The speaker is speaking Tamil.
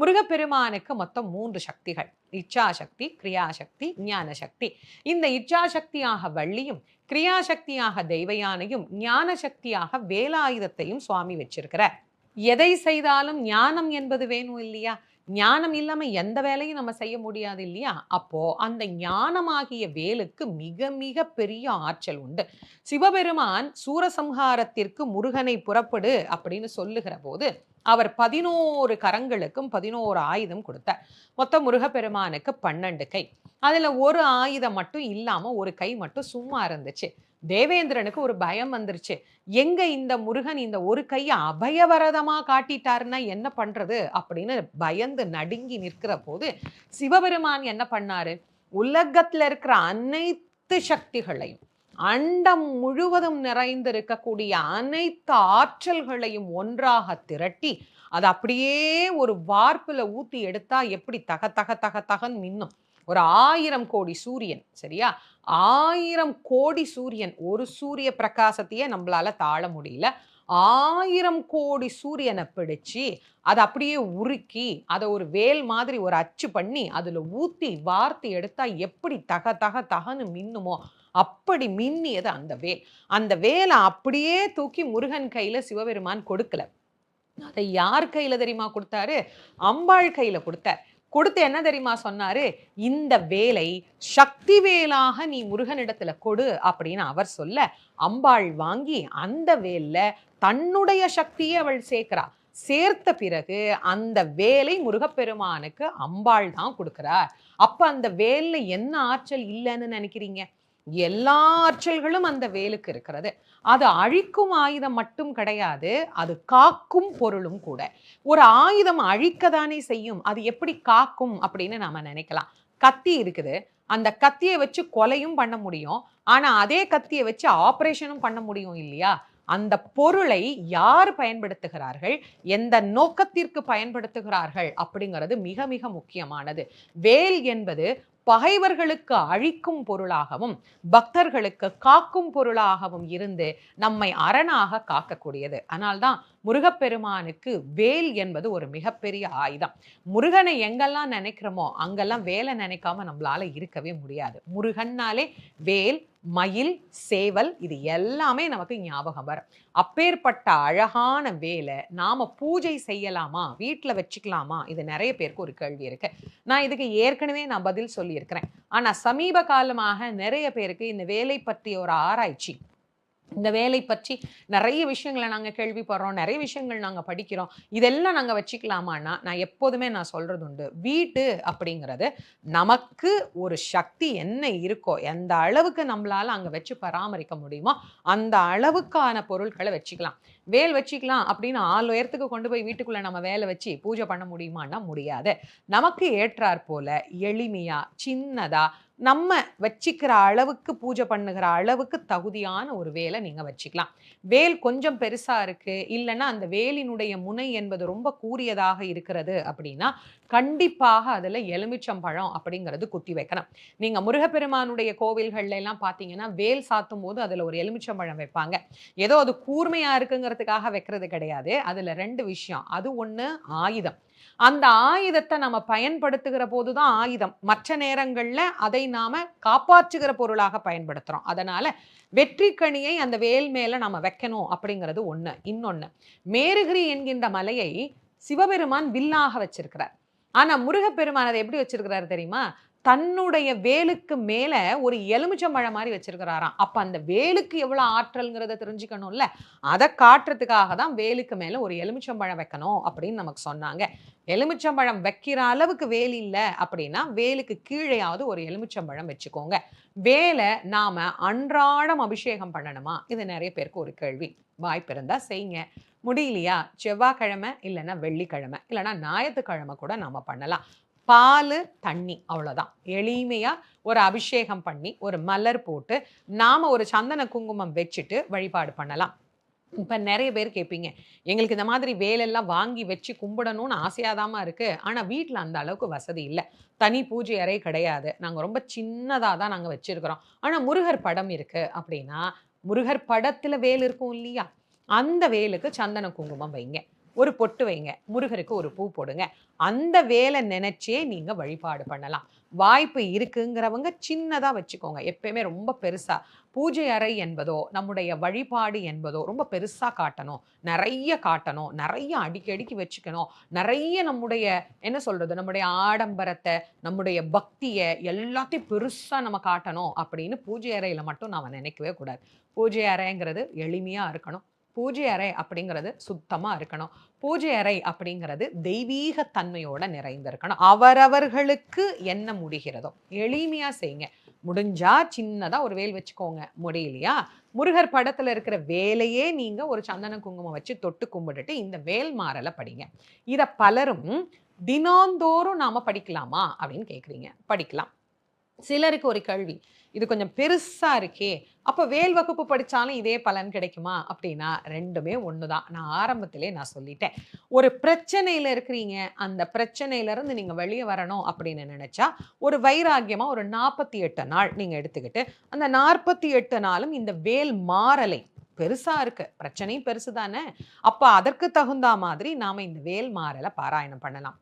முருகப்பெருமானுக்கு மொத்தம் மூன்று சக்திகள். இச்சாசக்தி கிரியாசக்தி ஞான சக்தி இந்த இச்சாசக்தியாக வள்ளியும் கிரியாசக்தியாக தெய்வயானையும் ஞான சக்தியாக வேலாயுதத்தையும் சுவாமி வச்சிருக்கிறார். எதை செய்தாலும் ஞானம் என்பது வேணும் இல்லையா? ஞானம் இல்லாமல் எந்த வேலையும் நம்ம செய்ய முடியாது இல்லையா? அப்போ அந்த ஞானமாகிய வேலுக்கு மிக மிக பெரிய ஆற்றல் உண்டு. சிவபெருமான் சூரசம்ஹாரத்திற்கு முருகனை புறப்படு அப்படின்னு சொல்லுகிற போது அவர் பதினோரு கரங்களுக்கும் பதினோரு ஆயுதம் கொடுத்தார். மொத்த முருகப்பெருமானுக்கு பன்னெண்டு கை. அதுல ஒரு ஆயுதம் மட்டும் இல்லாமல் ஒரு கை மட்டும் சும்மா இருந்துச்சு. தேவேந்திரனுக்கு ஒரு பயம் வந்துருச்சு. எங்க இந்த முருகன் இந்த ஒரு கையை அபயவரதமா காட்டிட்டாருன்னா என்ன பண்றது? அப்படின்னு பயந்து நடுங்கி நிற்கிற போது சிவபெருமான் என்ன பண்ணாரு? உலகத்துல இருக்கிற அனைத்து சக்திகளையும் அண்டம் முழுவதும் நிறைந்திருக்கக்கூடிய அனைத்து ஆற்றல்களையும் ஒன்றாக திரட்டி அது அப்படியே ஒரு வார்ப்புல ஊத்தி எடுத்தா எப்படி தக தக தக தகன் மின்னும். ஒரு ஆயிரம் கோடி சூரியன் சரியா? ஆயிரம் கோடி சூரியன் ஒரு சூரிய பிரகாசத்தையே நம்மளால தாழ முடியல. ஆயிரம் கோடி சூரியனை பிடிச்சு அதை அப்படியே உருக்கி அதை ஒரு வேல் மாதிரி ஒரு அச்சு பண்ணி அதில் ஊற்றி வார்த்து எடுத்தா எப்படி தக தக தகன்னு மின்னுமோ அப்படி மின்னியது அந்த வேல். அந்த வேலை அப்படியே தூக்கி முருகன் கையில் சிவபெருமான் கொடுக்கல. அதை யார் கையில் தெரியுமா கொடுத்தாரு? அம்பாள் கையில் கொடுத்தார். கொடுத்து என்ன தெரியுமா சொன்னாரு? இந்த வேலை சக்தி வேலாக நீ முருகனிடத்துல கொடு அப்படின்னு அவர் சொல்ல அம்பாள் வாங்கி அந்த வேல்ல தன்னுடைய சக்தியை அவள் சேர்க்கிறா. சேர்த்த பிறகு அந்த வேலை முருகப்பெருமானுக்கு அம்பாள் தான் கொடுக்கிறார். அப்ப அந்த வேல்ல என்ன ஆற்றல் இல்லைன்னு நினைக்கிறீங்க? எல்லா ஆற்றல்களும் அந்த வேலுக்கு இருக்கிறது. அது அழிக்கும் ஆயுதம் மட்டும் கிடையாது அது காக்கும் பொருளும் கூட. ஒரு ஆயுதம் அழிக்கதானே செய்யும் அது எப்படி காக்கும் அப்படின்னு நாம நினைக்கலாம். கத்தி இருக்குது அந்த கத்தியை வச்சு கொலையும் பண்ண முடியும். ஆனா அதே கத்தியை வச்சு ஆபரேஷனும் பண்ண முடியும் இல்லையா? அந்த பொருளை யார் பயன்படுத்துகிறார்கள் எந்த நோக்கத்திற்கு பயன்படுத்துகிறார்கள் அப்படிங்கிறது மிக மிக முக்கியமானது. வேல் என்பது பகைவர்களுக்கு அழிக்கும் பொருளாகவும் பக்தர்களுக்கு காக்கும் பொருளாகவும் இருந்து நம்மை அரணாக காக்கக்கூடியது. அதனால்தான் முருகப்பெருமானுக்கு வேல் என்பது ஒரு மிகப்பெரிய ஆயுதம். முருகனை எங்கெல்லாம் நினைக்கிறோமோ அங்கெல்லாம் வேலை நினைக்காம நம்மளால இருக்கவே முடியாது. முருகன்னாலே வேல் மயில் சேவல் இது எல்லாமே நமக்கு ஞாபகம் வரும். அப்பேற்பட்ட அழகான வேலை நாம் பூஜை செய்யலாமா? வீட்டில் வச்சுக்கலாமா? இது நிறைய பேருக்கு ஒரு கேள்வி இருக்கு. நான் இதுக்கு ஏற்கனவே நான் பதில் சொல்லியிருக்கிறேன். ஆனால் சமீப காலமாக நிறைய பேருக்கு இந்த வேலை பற்றிய ஒரு ஆராய்ச்சி இந்த வேலை பற்றி நிறைய விஷயங்களை நாங்கள் கேள்விப்படுறோம் நிறைய விஷயங்கள் நாங்கள் படிக்கிறோம். இதெல்லாம் நாங்கள் வச்சுக்கலாமான்னா நான் எப்போதுமே நான் சொல்கிறது உண்டு. வீட்டு அப்படிங்கிறது நமக்கு ஒரு சக்தி என்ன இருக்கோ எந்த அளவுக்கு நம்மளால் அங்கே வச்சு பராமரிக்க முடியுமோ அந்த அளவுக்கான பொருட்களை வச்சுக்கலாம். வேல் வச்சுக்கலாம் அப்படின்னு ஆள் உயரத்துக்கு கொண்டு போய் வீட்டுக்குள்ளே நம்ம வேலை வச்சு பூஜை பண்ண முடியுமான்னா முடியாது. நமக்கு ஏற்றாற் போல எளிமையாக சின்னதாக நம்ம வச்சிக்கிற அளவுக்கு பூஜை பண்ணுகிற அளவுக்கு தகுதியான ஒரு வேலை நீங்கள் வச்சுக்கலாம். வேல் கொஞ்சம் பெருசாக இருக்குது இல்லைன்னா அந்த வேலினுடைய முனை என்பது ரொம்ப கூறியதாக இருக்கிறது அப்படின்னா கண்டிப்பாக அதில் எலுமிச்சம்பழம் அப்படிங்கிறது குத்தி வைக்கணும். நீங்கள் முருகப்பெருமானுடைய கோவில்கள்ல எல்லாம் பார்த்தீங்கன்னா வேல் சாத்தும் போது அதில் ஒரு எலுமிச்சம்பழம் வைப்பாங்க. ஏதோ அது கூர்மையாக இருக்குங்கிறதுக்காக வைக்கிறது கிடையாது. அதில் ரெண்டு விஷயம். அது ஒன்று ஆயுதம். அந்த ஆயுதத்தை நம்ம பயன்படுத்துகிற போதுதான் ஆயுதம். மற்ற நேரங்கள்ல அதை நாம காப்பாற்றுகிற பொருளாக பயன்படுத்துறோம். அதனால வெற்றி கனியை அந்த வேல் மேல நம்ம வைக்கணும் அப்படிங்கிறது ஒண்ணு. இன்னொன்னு மேருகிரி என்கின்ற மலையை சிவபெருமான் வில்லாக வச்சிருக்கிறார். ஆனா முருகப்பெருமான் அதை எப்படி வச்சிருக்கிறாரு தெரியுமா? தன்னுடைய வேலுக்கு மேலே ஒரு எலுமிச்சம்பழம் மாதிரி வச்சிருக்கிறாராம். அப்போ அந்த வேலுக்கு எவ்வளோ ஆற்றல்ங்கிறத தெரிஞ்சுக்கணும்ல? அதை காட்டுறதுக்காக தான் வேலுக்கு மேலே ஒரு எலுமிச்சம்பழம் வைக்கணும் அப்படின்னு நமக்கு சொன்னாங்க. எலுமிச்சம்பழம் வைக்கிற அளவுக்கு வேல் இல்லை அப்படின்னா வேலுக்கு கீழேயாவது ஒரு எலுமிச்சம்பழம் வச்சுக்கோங்க. வேலை நாம அன்றாடம் அபிஷேகம் பண்ணணுமா? இது நிறைய பேருக்கு ஒரு கேள்வி. வாய்ப்பு இருந்தால் செய்யுங்க. முடியலையா? செவ்வாய்க்கிழமை இல்லைன்னா வெள்ளிக்கிழமை. இல்லைன்னா ஞாயிற்றுக்கிழமை கூட நாம பண்ணலாம். பால் தண்ணி அவ்வளோதான் எளிமையாக ஒரு அபிஷேகம் பண்ணி ஒரு மலர் போட்டு நாம் ஒரு சந்தன குங்குமம் வச்சுட்டு வழிபாடு பண்ணலாம். இப்போ நிறைய பேர் கேட்பீங்க எங்களுக்கு இந்த மாதிரி வேலெல்லாம் வாங்கி வச்சு கும்பிடணும்னு ஆசையாதாமா இருக்குது ஆனால் வீட்டில் அந்த அளவுக்கு வசதி இல்லை. தனி பூஜை அறை கிடையாது. நாங்கள் ரொம்ப சின்னதாக தான் நாங்கள் வச்சுருக்கிறோம். ஆனால் முருகர் படம் இருக்குது அப்படின்னா முருகர் படத்தில் வேல் இருக்கும் இல்லையா? அந்த வேலுக்கு சந்தன குங்குமம் வைங்க. ஒரு பொட்டு வைங்க. முருகருக்கு ஒரு பூ போடுங்க. அந்த வேலை நினைச்சே நீங்க வழிபாடு பண்ணலாம். வாய்ப்பு இருக்குங்கிறவங்க சின்னதாக வச்சுக்கோங்க. எப்பயுமே ரொம்ப பெருசாக பூஜை அறை என்பதோ நம்முடைய வழிபாடு என்பதோ ரொம்ப பெருசாக காட்டணும். நிறைய காட்டணும். நிறைய அடிக்கடிக்கு வச்சுக்கணும். நிறைய நம்முடைய என்ன சொல்கிறது நம்முடைய ஆடம்பரத்தை நம்முடைய பக்தியை எல்லாத்தையும் பெருசாக நம்ம காட்டணும் அப்படின்னு பூஜை அறையில மட்டும் நாம் நினைக்கவே கூடாது. பூஜை அறைங்கிறது எளிமையாக இருக்கணும். பூஜை அறை அப்படிங்கிறது சுத்தமாக இருக்கணும். பூஜை அறை அப்படிங்கிறது தெய்வீக தன்மையோட நிறைந்திருக்கணும். அவரவர்களுக்கு என்ன முடிகிறதோ எளிமையாக செய்யுங்க. முடிஞ்சா சின்னதாக ஒரு வேல் வச்சுக்கோங்க. முடியலையா? முருகர் படத்தில் இருக்கிற வேலையே நீங்கள் ஒரு சந்தன குங்குமம் வச்சு தொட்டு கும்பிட்டுட்டு இந்த வேல் மாறலை படிங்க. இதை பலரும் தினந்தோறும் நாம் படிக்கலாமா அப்படின்னு கேட்குறீங்க படிக்கலாம். சிலருக்கு ஒரு கேள்வி இது கொஞ்சம் பெருசா இருக்கே அப்போ வேல் வகுப்பு படித்தாலும் இதே பலன் கிடைக்குமா? அப்படின்னா ரெண்டுமே ஒன்று தான் நான் ஆரம்பத்திலே நான் சொல்லிட்டேன். ஒரு பிரச்சனையில் இருக்கிறீங்க அந்த பிரச்சனையிலேருந்து நீங்கள் வெளியே வரணும் அப்படின்னு நினச்சா ஒரு வைராகியமாக ஒரு நாற்பத்தி எட்டு நாள் நீங்கள் எடுத்துக்கிட்டு அந்த நாற்பத்தி எட்டு நாளும் இந்த வேல் மாறலை. பெருசாக இருக்கு. பிரச்சனையும் பெருசு தானே அப்போ அதற்கு தகுந்த மாதிரி நாம் இந்த வேல் மாறலை பாராயணம் பண்ணலாம்.